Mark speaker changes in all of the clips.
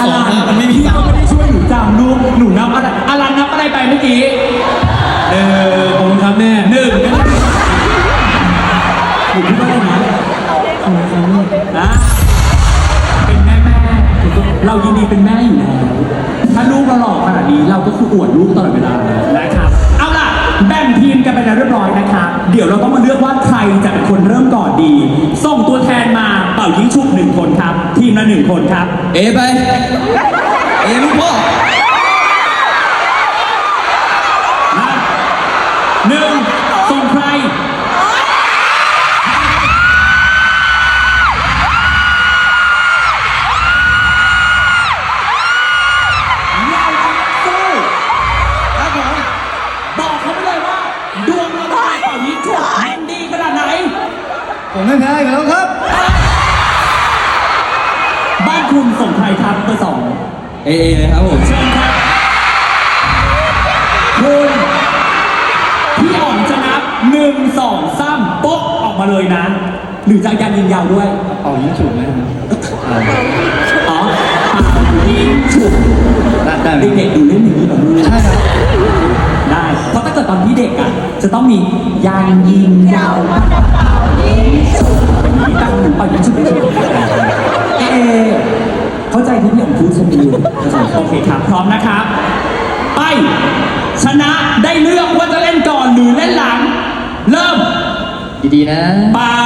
Speaker 1: สองนะมันไม่มี
Speaker 2: พี่
Speaker 1: สาม
Speaker 2: ก็ไม่ได้ช่วยหนูจำลูกหนูนับอะไรอลันนับอะไรไปเมื่อกี้
Speaker 1: เออขอบคุณครับแม่
Speaker 2: หนึ่งหนูพูดว่าอะไรนะนะเป็นแม่แม่เรายินดีเป็นแม่อยู่แล้วถ้าลูกเราหล่อขนาดนี้เราก็คืออวดลูกตลอดเวลานะครับเอาล่ะแบ่งทีมกันไปแล้วเรียบร้อยนะครับเดี๋ยวเราต้องมาเลือกว่าใครจะเป็นคนเริ่มก่อนดีส่งตัวแทน มาเป่ายิงชุบหนึ่งคนครับ ทีมละหนึ่งคนครับ
Speaker 1: เอไป เอลูกพ่อ
Speaker 2: หนึ่งส่งใคร เราต้องสู้
Speaker 1: ครับผม
Speaker 2: บอกเขาไปเลยว่า ดวงเราได้เป่ายิงฉุบมันดีขนาดไหน
Speaker 1: ผมไม่แพ้อยู่แล้วครับ
Speaker 2: บ้าน คุณส่งใครครับเบอร์สอง
Speaker 1: เอเอเลยครับผม
Speaker 2: เชิญครับคุณพี่อ๋องจะนับหนึ่งสองสามโป๊กออกมาเลยนะ หรือจะยันยิงยาวด้วย
Speaker 1: เอายิงฉุบไหมครับ
Speaker 2: อ๋อเป่ายิงฉุบ
Speaker 1: ได้ได้ไหม
Speaker 2: เด็กๆดูเล่นอย่างนี้เหรอลูก
Speaker 1: ใช่ครับ
Speaker 2: ได้ เพราะถ้าเกิดตอนที่เด็กอะ จะต้องมียางยิงยาวมากระเป๋ายิงฉุบมีตั้งหนึ่งปล่อยยิงฉุบไปฉุ บเอเข้าใจที่พี่อ๋องพูดใช่ไหมลูกโอเคครับ พร้อมนะครับ ไป ชนะได้เลือกว่าจะเล่นก่อนหรือเล่นหลัง เริ่ม
Speaker 1: ดีๆนะ
Speaker 2: เปล่า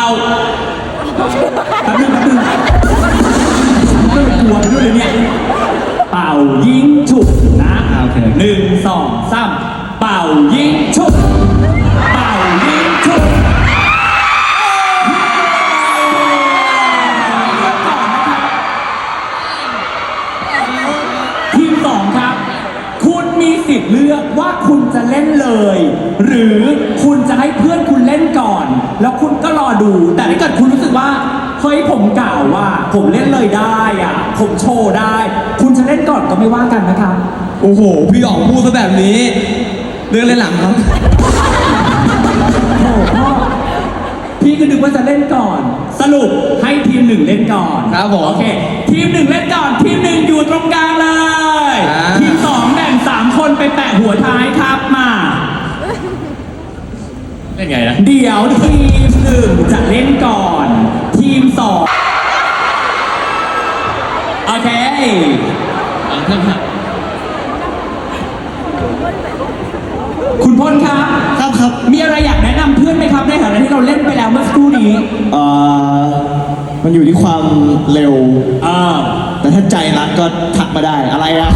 Speaker 2: แป๊บนึงแป๊บนึงฉันก็เลยกลัวไปด้วยเลยเนี่ย เป่ายิงฉุบนะ
Speaker 1: อ่าโอเค
Speaker 2: หนึ่งสองสามเป่ายิงฉุบเป่า คุณจะให้เพื่อนคุณเล่นก่อน แล้วคุณก็รอดู แต่ถ้าเกิดคุณรู้สึกว่าเฮ้ยผมกล่าวว่า ผมเล่นเลยได้อะผมโชว์ได้ คุณจะเล่นก่อนก็ไม่ว่ากันนะครับ
Speaker 1: โอ้โห พี่อ๋องพูดซะแบบนี้ เรื่องเล่นหลังครับ
Speaker 2: โอ้พ่อพี่ก็นึกว่าจะเล่นก่อน สรุปให้ทีมหนึ่งเล่นก่อน
Speaker 1: ครับผม
Speaker 2: โอเค ทีมหนึ่งเล่นก่อน ทีมหนึ่ง เคคุณพลครับ
Speaker 1: ครับครับ
Speaker 2: มีอะไรอยากแนะนำเพื่อนไหมครับในฐานะที่เราเล่นไปแล้วเมื่อสักครู่นี้
Speaker 3: เอ่อมันอยู่ที่ความเร็ว
Speaker 2: เออ
Speaker 3: แต่ถ้าใจรักก็ทักมาได้อะไรอะ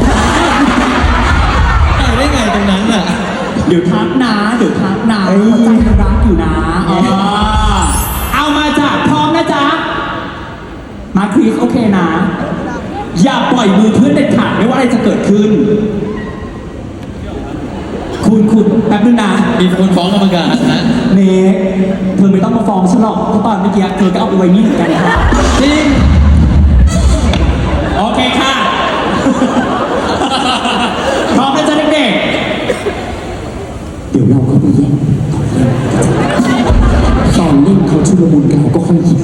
Speaker 1: ได้ไงตรงนั้นอะ
Speaker 2: เดี๋ยวทักนะเดี๋ยวทักนะหัวใจมันรักอยู่นะเออเอามาจากพร้อมนะจ๊ะมาคริสโอเคนะ อย่าปล่อยมือเพื่อนเด็ดขาดไม่ว่าอะไรจะเกิดขึ้น คุณคุณแป๊บนึงนะ
Speaker 1: มีคนฟ้องกรรมการนะ
Speaker 2: เนกเธอไม่ต้องมาฟ้องฉันหรอกเพราะตอนเมื่อกี้เธอก็เอาไปไว้นี่เหมือนกันค่ะ
Speaker 1: จริง
Speaker 2: โอเคค่ะ พร้อมนะจ๊ะเด็กๆเดี๋ยวเราเข้าไปแย่งตอนเล่นเขาชุลมุนกันเราก็ค่อยหยิบ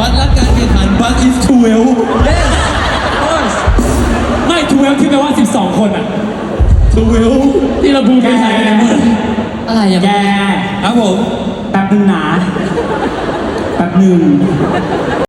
Speaker 2: วันรับการแข่งขัน Bud is 12 Yes of course ไม่ทูเวลที่แปลว่า 12 คนอะ 12ที่เราบูมไปไหนกั
Speaker 1: นเนี่ยอะไรอะ
Speaker 2: แก
Speaker 1: ครับผม